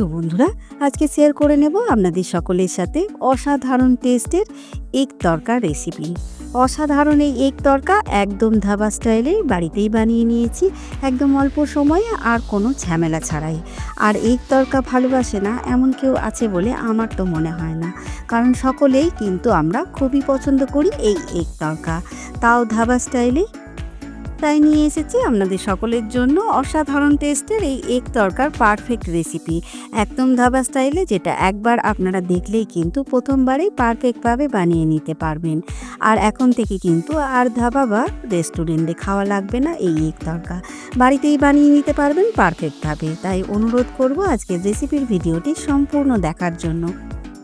তো বন্ধুরা, আজকে শেয়ার করে নেব আপনাদের সকলের সাথে অসাধারণ টেস্টের এগ তরকা রেসিপি অসাধারণ এই এগ তরকা একদম ধাবা স্টাইলে বাড়িতেই বানিয়ে নিয়েছি, একদম অল্প সময়ে আর কোনো ঝামেলা ছাড়াই। আর এগ তরকা ভালোবাসে না, এমন কেউ আছে বলে আমার তো মনে হয় না। কারণ সকলেই কিন্তু আমরা খুবই পছন্দ করি এই এগ তরকা। তাও ধাবা স্টাইলে তাই নিয়ে এসেছি আপনাদের সকলের জন্য অসাধারণ টেস্টের এই এগ তরকার পারফেক্ট রেসিপি একদম ধাবা স্টাইলে যেটা একবার আপনারা দেখলেই কিন্তু প্রথমবারেই পারফেক্টভাবে বানিয়ে নিতে পারবেন। আর এখন থেকে কিন্তু আর ধাবা বা রেস্টুরেন্টে খাওয়া লাগবে না এই এগ তরকা। বাড়িতেই বানিয়ে নিতে পারবেন পারফেক্টভাবে তাই অনুরোধ করব আজকের রেসিপির ভিডিওটি সম্পূর্ণ দেখার জন্য।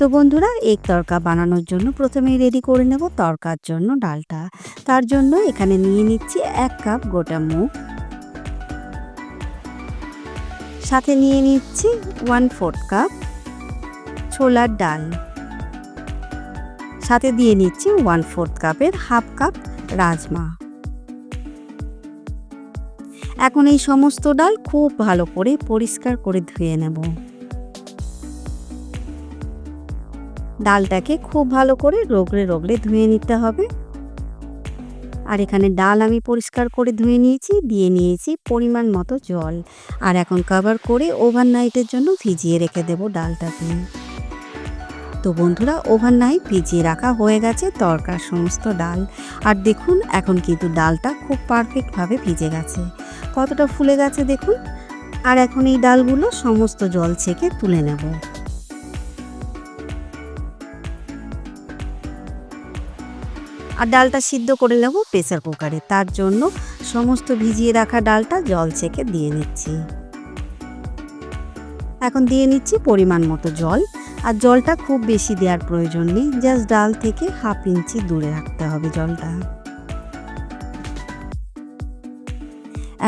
তো বন্ধুরা, এগ তরকা বানানোর জন্য প্রথমেই রেডি করে নেব তরকার জন্য ডালটা। তার জন্য এখানে নিয়ে নিচ্ছি এক কাপ গোটা মুগ। সাথে নিয়ে নিচ্ছি ওয়ান ফোর্থ কাপ ছোলার ডাল। সাথে দিয়ে নিচ্ছি ওয়ান ফোর্থ কাপের হাফ কাপ রাজমা। এখন এই সমস্ত ডাল খুব ভালো করে পরিষ্কার করে ধুয়ে নেব। ডালটাকে খুব ভালো করে রগড়ে রগড়ে ধুয়ে নিতে হবে। আর এখানে ডাল আমি পরিষ্কার করে ধুয়ে নিয়েছি, দিয়ে নিয়েছি পরিমাণ মতো জল। আর এখন কভার করে ওভারনাইটের জন্য ভিজিয়ে রেখে দেব ডালটাকে। তো বন্ধুরা ওভারনাইট ভিজিয়ে রাখা হয়ে গেছে তরকার সমস্ত ডাল। আর দেখুন, এখন কিন্তু ডালটা খুব পারফেক্টভাবে ভিজে গেছে। কতটা ফুলে গেছে দেখুন। আর এখন এই ডালগুলো সমস্ত জল ছেঁকে তুলে নেব। আর ডালটা সিদ্ধ করে নেব প্রেসার কুকারে। তার জন্য সমস্ত ভিজিয়ে রাখা ডালটা জল ছেঁকে দিয়ে নিচ্ছি। এখন দিয়ে নিচ্ছি পরিমাণ মতো জল। আর জলটা খুব বেশি দেওয়ার প্রয়োজন নেই, জাস্ট ডাল থেকে হাফ ইঞ্চি দূরে রাখতে হবে জলটা।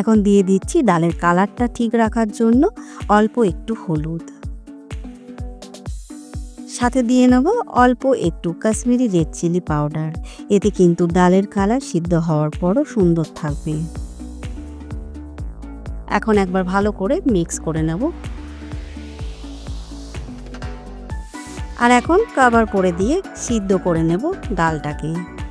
এখন দিয়ে দিচ্ছি ডালের কালারটা ঠিক রাখার জন্য অল্প একটু হলুদ। সাথে দিয়ে নেব অল্প একটু কাশ্মীরি রেড চিলি পাউডার। এতে কিন্তু ডালের কালার সিদ্ধ হওয়ার পরও সুন্দর থাকবে। এখন একবার ভালো করে মিক্স করে নেব। আর এখন কাভার করে দিয়ে সিদ্ধ করে নেব ডালটাকে।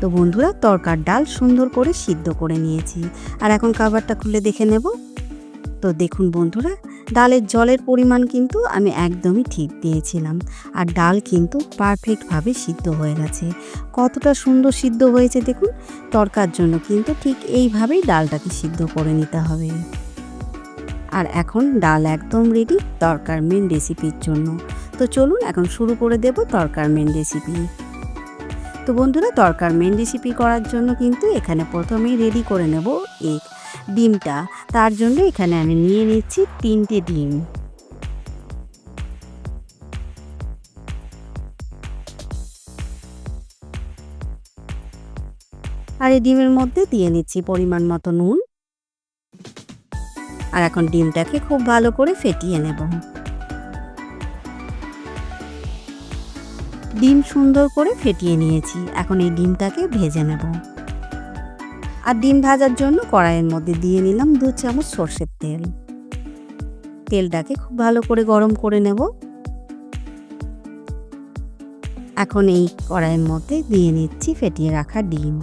তো বন্ধুরা, তরকার ডাল সুন্দর করে সিদ্ধ করে নিয়েছি। আর এখন কাভারটা খুলে দেখে নেব। তো দেখুন বন্ধুরা, ডালের জলের পরিমাণ কিন্তু আমি একদমই ঠিক দিয়েছিলাম। আর ডাল কিন্তু পারফেক্টভাবে সিদ্ধ হয়ে গেছে। কতটা সুন্দর সিদ্ধ হয়েছে দেখুন, তরকার জন্য কিন্তু ঠিক এইভাবেই ডালটাকে সিদ্ধ করে নিতে হবে। আর এখন ডাল একদম রেডি তরকার মেন রেসিপির জন্য। তো চলুন এখন শুরু করে দেব তরকার মেন রেসিপি তো বন্ধুরা তরকার মেন রেসিপি করার জন্য কিন্তু এখানে প্রথমেই রেডি করে নেব এগ ডিমটা। তার জন্য এখানে আমি নিয়ে নিচ্ছি তিনটে ডিম। আর এই ডিমের মধ্যে দিয়ে নিচ্ছি পরিমাণ মতো নুন। আর এখন ডিমটাকে খুব ভালো করে ফেটিয়ে নেব। ডিম সুন্দর করে ফেটিয়ে নিয়েছি। এখন এই ডিমটাকে ভেজে নেব। আর ডিম ভাজার জন্য কড়াইয়ের মধ্যে দিয়ে নিলাম দু চামচ সর্ষের তেল। তেলটাকে খুব ভালো করে গরম করে নেব। এখন এই কড়াইয়ের মধ্যে দিয়ে নিচ্ছি ফেটিয়ে রাখা ডিম।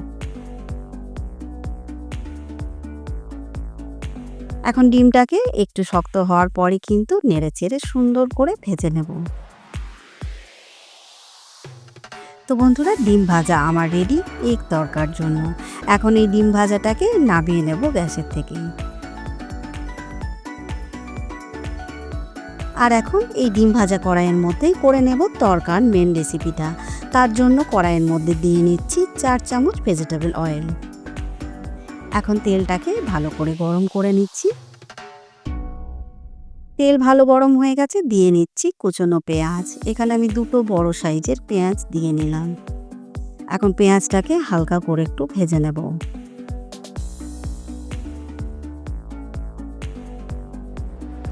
এখন ডিমটাকে একটু শক্ত হওয়ার পরে কিন্তু নেড়ে চেড়ে সুন্দর করে ভেজে নেব। তো বন্ধুরা, ডিম ভাজা আমার রেডি এক তরকার জন্য। এখন এই ডিম ভাজাটাকে নামিয়ে নেব গ্যাসের থেকে আর এখন এই ডিম ভাজা কড়াইয়ের মধ্যেই করে নেব তরকার মেন রেসিপিটা তার জন্য কড়াইয়ের মধ্যে দিয়ে নিচ্ছি চার চামচ ভেজিটেবল অয়েল এখন তেলটাকে ভালো করে গরম করে নিচ্ছি। তেল ভালো গরম হয়ে গেছে, দিয়ে নিচ্ছি কুচনো পেঁয়াজ। এখানে আমি দুটো বড় সাইজের পেঁয়াজ দিয়ে নিলাম। এখন পেঁয়াজটাকে হালকা করে একটু ভেজে নেব।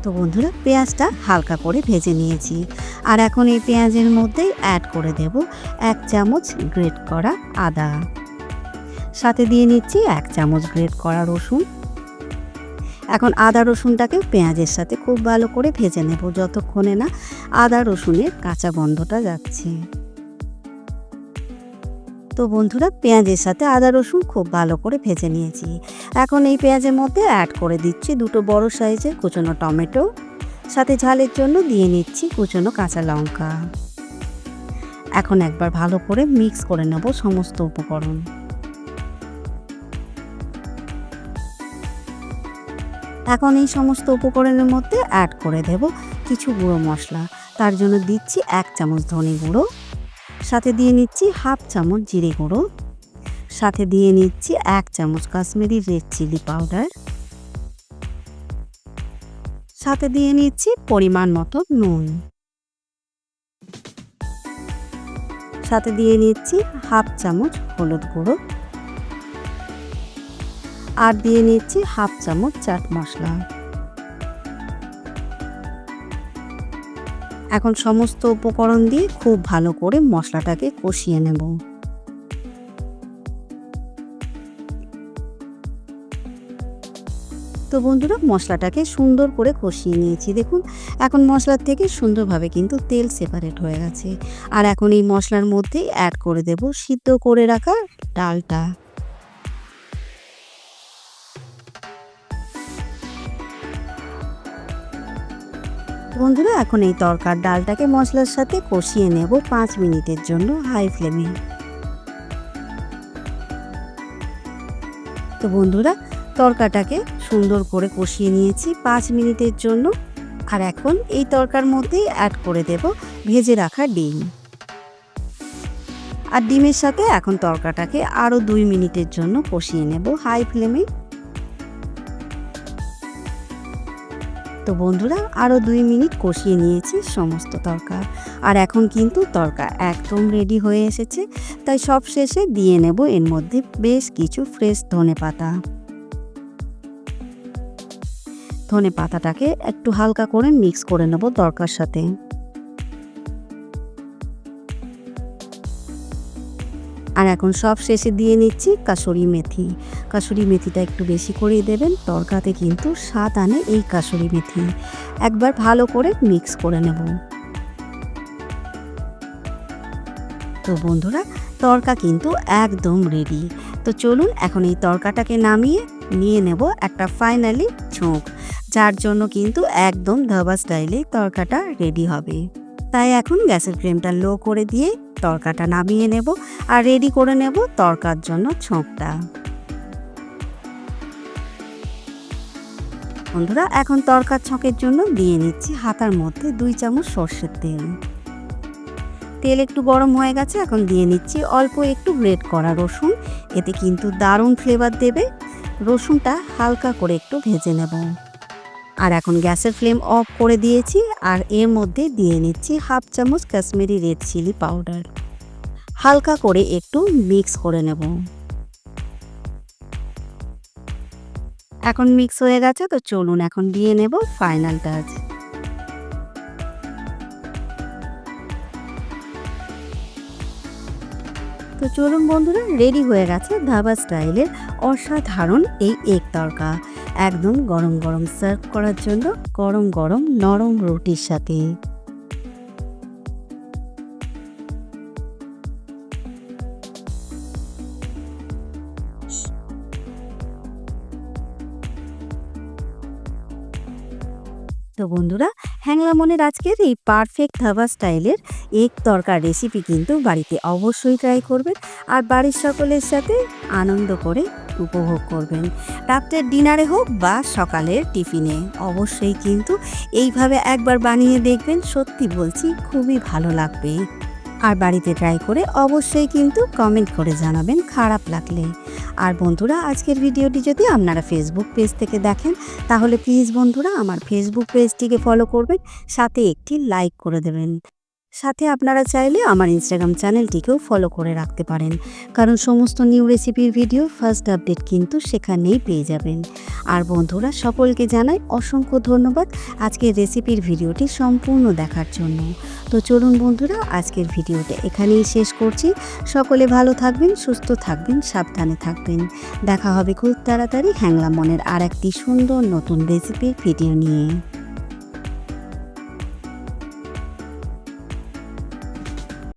তো বন্ধুরা, পেঁয়াজটা হালকা করে ভেজে নিয়েছি। আর এখন এই পেঁয়াজের মধ্যেই অ্যাড করে দেব এক চামচ গ্রেট করা আদা। সাথে দিয়ে নিচ্ছি এক চামচ গ্রেট করা রসুন। এখন আদা রসুনটাকে পেঁয়াজের সাথে খুব ভালো করে ভেজে নেব, যতক্ষণে না আদা রসুনের কাঁচা গন্ধটা যাচ্ছে। তো বন্ধুরা, পেঁয়াজের সাথে আদা রসুন খুব ভালো করে ভেজে নিয়েছি। এখন এই পেঁয়াজের মধ্যে অ্যাড করে দিচ্ছি দুটো বড় সাইজের কুচনো টমেটো, সাথে ঝালের জন্য দিয়ে নিচ্ছি কুচনো কাঁচা লঙ্কা। এখন একবার ভালো করে মিক্স করে নেব সমস্ত উপকরণ। এখন এই সমস্ত উপকরণের মধ্যে অ্যাড করে দেব কিছু গুঁড়ো মশলা। তার জন্য দিচ্ছি এক চামচ ধনে গুঁড়ো, সাথে দিয়ে নিচ্ছি হাফ চামচ জিরে গুঁড়ো, সাথে দিয়ে নিচ্ছি এক চামচ কাশ্মীরি রেড চিলি পাউডার সাথে দিয়ে নিচ্ছি পরিমাণ মতো নুন। সাথে দিয়ে নিচ্ছি হাফ চামচ হলুদ গুঁড়ো আর দিয়ে নিচ্ছি হাফ চামচ চাট মশলা। এখন সমস্ত উপকরণ দিয়ে খুব ভালো করে মশলাটাকে কষিয়ে নেব। তো বন্ধুরা, মশলাটাকে সুন্দর করে কষিয়ে নিয়েছি। দেখুন, এখন মশলার থেকে সুন্দরভাবে কিন্তু তেল সেপারেট হয়ে গেছে। আর এখন এই মশলার মধ্যেই অ্যাড করে দেব সিদ্ধ করে রাখা ডালটা। বন্ধুরা, এখন এই তরকার ডালটাকে মশলার সাথে কষিয়ে নেব পাঁচ মিনিটের জন্য হাই ফ্লেমে। তো বন্ধুরা, তরকাটাকে সুন্দর করে কষিয়ে নিয়েছি পাঁচ মিনিটের জন্য। আর এখন এই তরকার মধ্যেই অ্যাড করে দেব ভেজে রাখা ডিম। আর ডিমের সাথে এখন তরকাটাকে আরও দুই মিনিটের জন্য কষিয়ে নেব হাই ফ্লেমে। তো বন্ধুরা আরও দুই মিনিট কষিয়ে নিয়েছি সমস্ত তরকা আর এখন কিন্তু তরকা একদম রেডি হয়ে এসেছে। তাই সব শেষে দিয়ে নেব এর মধ্যে বেশ কিছু ফ্রেশ ধনে পাতা। ধনে পাতাটাকে একটু হালকা করে মিক্স করে নেব তরকার সাথে। আর এখন সব শেষে দিয়ে নিচ্ছি কাসুরি মেথি। কাসুরি মেথিটা একটু বেশি করেই দেবেন তরকাতে কিন্তু স্বাদ আনে এই কাসুরি মেথি। একবার ভালো করে মিক্স করে নেব। তো বন্ধুরা, তরকা কিন্তু একদম রেডি তো চলুন এখন এই তরকাটাকে নামিয়ে নিয়ে নেব একটা ফাইনালি ছোঁক যার জন্য কিন্তু একদম ধাবা স্টাইলে তরকাটা রেডি হবে। তাই এখন গ্যাসের ফ্লেমটা লো করে দিয়ে তরকাটা নামিয়ে নেব আর রেডি করে নেব তরকার জন্য ছোঁকটা বন্ধুরা, এখন তরকার ছকের জন্য দিয়ে নিচ্ছি হাতার মধ্যে দুই চামচ সর্ষের তেল। তেল একটু গরম হয়ে গেছে, এখন দিয়ে নিচ্ছি অল্প একটু গ্রেট করা রসুন। এতে কিন্তু দারুণ ফ্লেভার দেবে। রসুনটা হালকা করে একটু ভেজে নেব। আর এখন গ্যাসের ফ্লেম অফ করে দিয়েছি আর এর মধ্যে দিয়ে নিচ্ছি হাফ চামচ কাশ্মীরি রেড চিলি পাউডার। হালকা করে একটু মিক্স করে নেব। এখন মিক্স হয়ে গেছে তো চলুন এখন দিয়ে নেব ফাইনাল টাচ তো চলুন বন্ধুরা, রেডি হয়ে গেছে ধাবা স্টাইলের অসাধারণ এই এক তরকা। একদম গরম গরম সার্ভ করার জন্য গরম গরম নরম রুটির সাথে। বন্ধুরা, হ্যাংলা মনের আজকের এই পারফেক্ট ধাবা স্টাইলের এক তরকার রেসিপি কিন্তু বাড়িতে অবশ্যই ট্রাই করবেন আর বাড়ির সকলের সাথে আনন্দ করে উপভোগ করবেন। রাত্রের ডিনারে হোক বা সকালের টিফিনে অবশ্যই কিন্তু এইভাবে একবার বানিয়ে দেখবেন, সত্যি বলছি, খুবই ভালো লাগবে। আর বাড়িতে ট্রাই করে অবশ্যই কিন্তু কমেন্ট করে জানাবেন, খারাপ লাগলে। আর বন্ধুরা, আজকের ভিডিওটি যদি আপনারা ফেসবুক পেজ থেকে দেখেন, তাহলে প্লিজ বন্ধুরা, আমার ফেসবুক পেজটিকে ফলো করবেন, সাথে একটি লাইক করে দেবেন। সাথে আপনারা চাইলে আমার ইনস্টাগ্রাম চ্যানেলটিকেও ফলো করে রাখতে পারেন। কারণ সমস্ত নিউ রেসিপির ভিডিও ফার্স্ট আপডেট কিন্তু সেখানেই পেয়ে যাবেন। আর বন্ধুরা, সকলকে জানাই অসংখ্য ধন্যবাদ আজকের রেসিপির ভিডিওটি সম্পূর্ণ দেখার জন্য। তো চলুন বন্ধুরা, আজকের ভিডিওটা এখানেই শেষ করছি। সকলে ভালো থাকবেন, সুস্থ থাকবেন, সাবধানে থাকবেন। দেখা হবে খুব তাড়াতাড়ি হ্যাংলা মনের আর একটি সুন্দর নতুন রেসিপির ভিডিও নিয়ে।